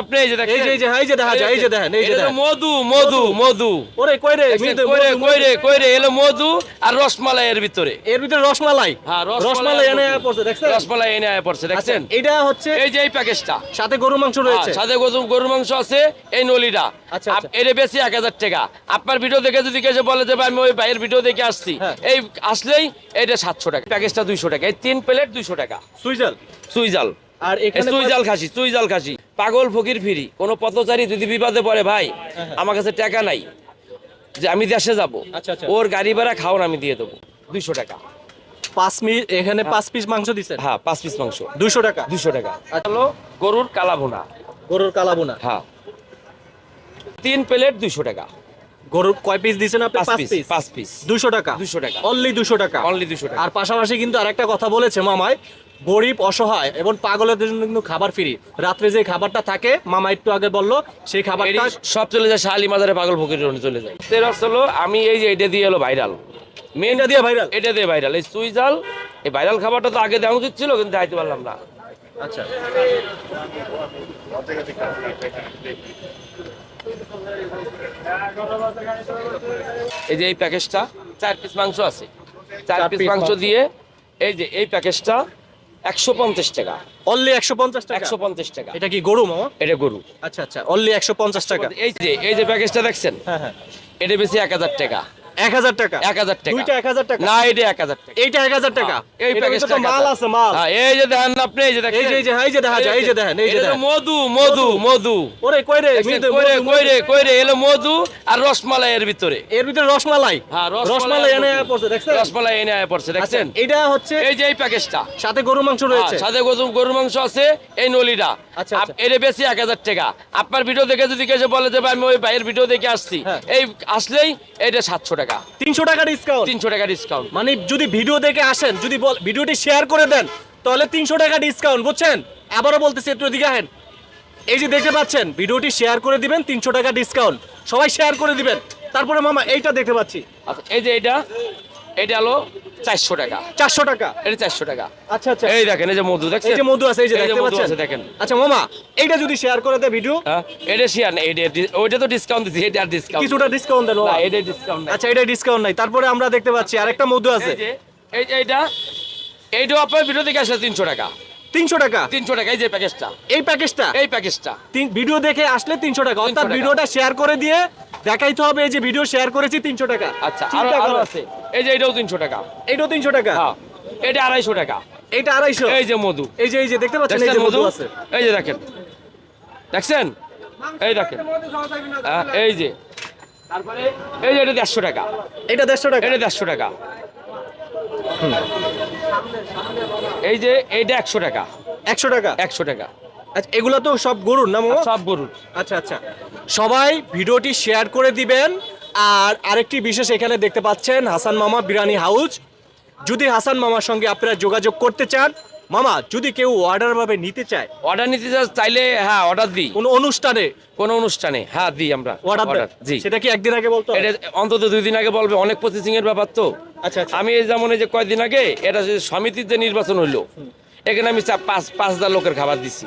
আপনি এই যে দেখেন। এই যে এই যে এই যে দেখা যায় এই যে দেখেন এই যে দেখেন। মধু মধু। মধু ওরে কই রে দেখছেন? মিদু, কইরে মধু, কইরে কইরে এলো মধু আর রসমালাই এর ভিতরে। এর ভিতরে রসমালাই? হ্যাঁ রসমালাই এনে মধু। পড়ছে দেখছেন? রসমালাই এনে আয়া পড়ছে দেখছেন? এটা হচ্ছে এই যে এই প্যাকেজটা। সাথে গরু মাংস রয়েছে। সাথে গরু গরুর মাংস আছে এই নলিটা। আচ্ছা, আচ্ছা। বেশি এক হাজার টাকা। আপনার ভিডিও দেখে যদি কেউ বলে যে ভাই আমি ওই ভাইয়ের ভিডিও দেখে আসছি। হ্যাঁ। এই আসলেই এটা সাতশো টাকা। প্যাকেজটা দুইশো টাকা। এই তিন প্লেট দুইশো টাকা। সুইজাল। সুইজাল। আর এখানে সুইজাল খাসি সুইজাল খাসি। পাগল ফকির ফিরি। কোনো পথচারী যদি বিপদে পড়ে ভাই হ্যাঁ। আমার কাছে টাকা নাই যে আমি দেশে যাব আচ্ছা, আচ্ছা। ওর গাড়ি ভাড়া খাওয়ার আমি দিয়ে দেবো। দুইশো টাকা। পাঁচ মিনিট এখানে পাঁচ পিস মাংস দিছেন হ্যাঁ পাঁচ পিস মাংস। দুইশো টাকা? দুশো টাকা। আচ্ছা। হলো গরুর কালাভুনা। গরুর কালাবুনা হ্যাঁ। তিন প্লেট দুইশো টাকা। গরুর কয় পিস দিছেন আপনি? পাঁচ পিস পাঁচ পিস। দুশো টাকা? দুশো টাকা। অনলি দুশো টাকা? অনলি দুশো টাকা। আর পাশাপাশি কিন্তু আরেকটা কথা বলেছে মামাই গরিব অসহায় এবং পাগলের জন্য কিন্তু খাবার ফ্রি রাত্রে যে খাবারটা থাকে মামা একটু আগে বলল সেই খাবারটা সব চলে যায় শালি মাজারে পাগল ফকির চলে যায়। হলো আমি এই যে এটা দিয়ে এলো ভাইরাল মেন এটা দিয়ে ভাইরাল এটা দিয়ে ভাইরাল এই সুইজাল এই ভাইরাল খাবারটা তো আগে দেওয়া উচিত ছিল কিন্তু যাইতে পারলাম না। আচ্ছা। এই যে এই প্যাকেজটা চার পিস মাংস আছে। চার পিস মাংস। দিয়ে এই যে এই প্যাকেজটা একশো পঞ্চাশ টাকা। অনলি একশো পঞ্চাশ টাকা? একশো পঞ্চাশ টাকা। এটা কি গরু মামা? এটা গরু। আচ্ছা আচ্ছা অনলি একশো পঞ্চাশ টাকা। এই যে এই যে প্যাকেজটা দেখছেন? হ্যাঁ হ্যাঁ। এটা বেশি এক হাজার টাকা। এক হাজার টাকা। এক হাজার টাকা। দুইটা এক হাজার টাকা। না এটা এক হাজার টাকা। এইটা এক হাজার টাকা। এই প্যাকেজটা মাল আছে মাল। এই যে দেখেন আপনি এই যে দেখেন। এই যে- এই যে- দেখা যায়, এই যে দেখেন, এই যে এটা তো দেখেন। মধু মধু মধু। ওরে কই রে? দেখছেন? মিদু, কইরে মধু, এলো আর রসমালাই এর ভিতরে। এর ভিতরে রসমালাই। হ্যাঁ রসমালাই এনে আর পড়ছে দেখছেন? রসমালাই এনে আয়া পড়ছে আচ্ছা দেখছেন? এটা হচ্ছে এই যে এই প্যাকেজটা সাথে গরু মাংস রয়েছে। হ্যাঁ, সাথে গরু গরুর মাংস আছে এই নলিটা। আচ্ছা, আচ্ছা। বেশি এক হাজার টাকা। আপনার ভিডিও দেখে যদি কেউ বলে যে ভাই আমি ওই ভাইয়ের ভিডিও দেখে আসছি। হ্যাঁ। এই আসলেই এটা সাতশো টাকা। তিনশো টাকা ডিসকাউন্ট তিনশো টাকা ডিসকাউন্ট মানে যদি ভিডিও দেখে আসেন যদি ভিডিওটি শেয়ার করে দেন তাহলে তিনশো টাকা ডিসকাউন্ট বুঝছেন? আবারও বলতেছি একটু এদিকে আহেন। এই যে দেখতে পাচ্ছেন ভিডিওটি শেয়ার করে দিবেন তিনশো টাকা ডিসকাউন্ট সবাই শেয়ার করে দিবেন। তারপরে মামা এইটা দেখতে পাচ্ছি। আচ্ছা এই যে এটা এটা হলো চারশো টাকা। চারশো টাকা? এটা চারশো টাকা। আচ্ছা আচ্ছা। এই দেখেন এই যে মধু এই যে মধু আছে এই যে দেখতে পাচ্ছেন? দেখেন। আচ্ছা মামা এইটা যদি শেয়ার করে দেয় ভিডিও হ্যাঁ, এটা শেয়ার না এটা ওইটা তো ডিসকাউন্ট দিছি এটা ডিসকাউন্ট কিছুটা ডিসকাউন্ট দেন না এটা ডিসকাউন্ট আচ্ছা এটা ডিসকাউন্ট নাই। তারপরে আমরা দেখতে পাচ্ছি আরেকটা মধু আছে। এই যে এই যে এইটা এইটাও আপনার ভিডিও থেকে আসলে তিনশো টাকা। তিনশো টাকা। তিনশো টাকা এই যে প্যাকেজটা। এই প্যাকেজটা? এই প্যাকেজটা। ভিডিও দেখে আসলে তিনশো টাকা। অর্থাৎ। ভিডিওটা শেয়ার করে দিয়ে দেখাইতে হবে এই যে ভিডিও শেয়ার করেছি তিনশো টাকা। আচ্ছা আরও আছে। এই যে এটাও তিনশো টাকা। এইটাও তিনশো টাকা? হ্যাঁ এটা আড়াইশো টাকা। এইটা আড়াইশো? এই যে মধু। এই যে এই যে দেখতে পাচ্ছেন? এই যে মধু মধু? আছে। এই যে দেখেন। দেখছেন? এই দেখেন। হ্যাঁ, এই যে। তারপরে এই যে এটা দেড়শো টাকা। এটা দেড়শো টাকা। এটা দেড়শো টাকা। এই যে এইটা একশো টাকা। একশো টাকা? একশো টাকা। আচ্ছা এগুলো তো সব গরুর না মামা? সব গরুর। আচ্ছা আচ্ছা। সবাই ভিডিওটি শেয়ার করে দিবেন। আর আরেকটি বিশেষ এখানে দেখতে পাচ্ছেন হাসান মামা বিরানি হাউস। যদি হাসান মামার সঙ্গে আপনারা যোগাযোগ করতে চান মামা যদি কেউ অর্ডার ভাবে নিতে চায় অর্ডার নিতে চা- চাইলে হ্যাঁ অর্ডার দিই। কোনো অনুষ্ঠানে? কোনো অনুষ্ঠানে হ্যাঁ দিই আমরা। অর্ডার অর্ডার জি। সেটা কি একদিন আগে বলতো? এটা অন্তত দুই দিন আগে বলবে অনেক প্রসেসিং এর ব্যাপার তো। আচ্ছা আচ্ছা। আমি এই যেমন এই যে কয়েকদিন আগে এটা সমিতির যে নির্বাচন হইল এখানে আমি পাঁচ পাঁচ হাজার লোকের খাবার দিছি।